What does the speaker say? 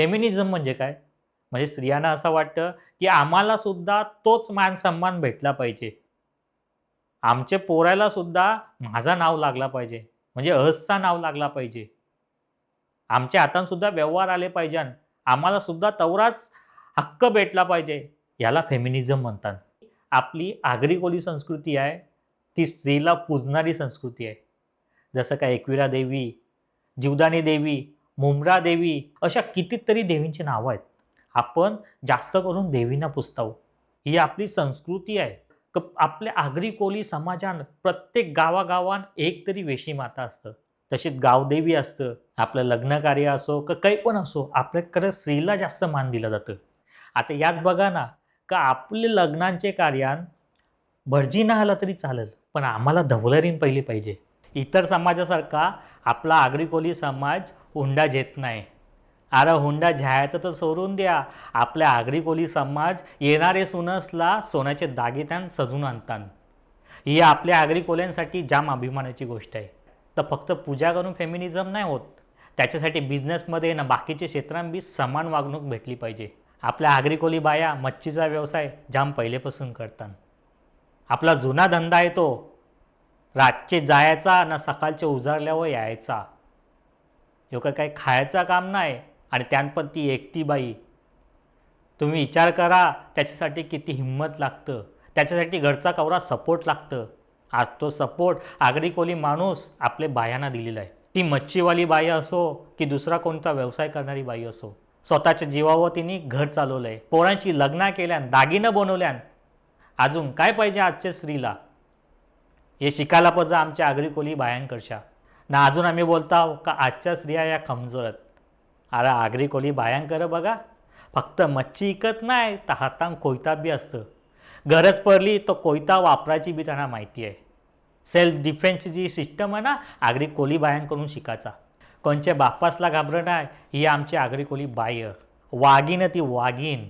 Feminism म्हणजे काय? म्हणजे स्त्रियांना असं वाटतं की आम्हाला सुद्धा तोच मान सन्मान भेटला पाहिजे. आमचे पोरायला सुद्धा माझा नाव लागला पाहिजे. म्हणजे अहसचा नाव लागला पाहिजे. आमच्या हातांसुद्धा व्यवहार आले पाहिजे आम्हाला सुद्धा तवराच हक्क भेटला पाहिजे. याला फेमिनिझम म्हणतात. आपली आगरी कोली संस्कृती आहे. ती स्त्रीला पुजणारी संस्कृती आहे. जसं काय एकविरा देवी जीवदानी देवी मुमरा देवी अशा कितीतरी देवींची नावं आहेत. आपण जास्त करून देवींना पुजतावू. ही आपली संस्कृती आहे. क आपल्या आगरी कोली समाजात प्रत्येक गावागावात एक तरी वेशी माता असतं. तशीच गावदेवी असतं. आपलं लग्नकार्य असो का काही पण असो आपल्याकडे स्त्रीला जास्त मान दिलं जातं. आता याच बघा ना का आपले लग्नांचे कार्यान भरजी नाही आला तरी चालेल पण आम्हाला धवलरीन पहिली पाहिजे. इतर समाजासारखा आपला आगरी कोली समाज हुंडा घेत नाही. अरे हुंडा घ्यायचं तर सोडून द्या. आपल्या आगरी कोली समाज येणारे सुनसला सोन्याचे दागितान सजून आणतात ही आपल्या आगरी कोल्यांसाठी जाम अभिमानाची गोष्ट आहे. तर फक्त पूजा करून फेमिनिझम नाही होत. त्याच्यासाठी बिझनेसमध्ये ना बाकीचे क्षेत्रांबी समान वागणूक भेटली पाहिजे. आपल्या आगरी कोली बाया मच्छीचा व्यवसाय जाम पहिलेपासून करतात आपला जुना धंदा आहे तो. रातचे जायचा आणि सकाळचे उजारल्यावर यायचा. एवढं काही खायचं काम नाही आणि त्यानपण ती एकटी बाई. तुम्ही विचार करा त्याच्यासाठी किती हिंमत लागतं. त्याच्यासाठी घरचा कवरा सपोर्ट लागतं. आज तो सपोर्ट आगरी कोली माणूस आपले बायांना दिलेला आहे ती मच्छीवाली बाई असो की दुसरा कोणता व्यवसाय करणारी बाई असो. स्वतःच्या जीवावर तिने घर चालवलं आहे पोरांची लग्न केल्यान दागिनं बनवल्यान. अजून काय पाहिजे आजच्या स्त्रीला? हे शिकायला पाहिजे आमच्या आगरी कोली बायांकडच्या. ना अजून आम्ही बोलताव का आजच्या स्त्रिया या खमजोरत अरे आगरी कोली बायांकर बघा. फक्त मच्छी इकत नाही तर हातांक कोयता बी असतं. गरज पडली तो कोयता वापरायची बी त्यांना माहिती आहे. सेल्फ डिफेन्सची जी सिस्टम आहे ना आगरी कोली बायांकडून शिकायचा. कोणच्या बापासला घाबरणार ही आमची आगरी कोली बाय वाघीन ती वाघीन.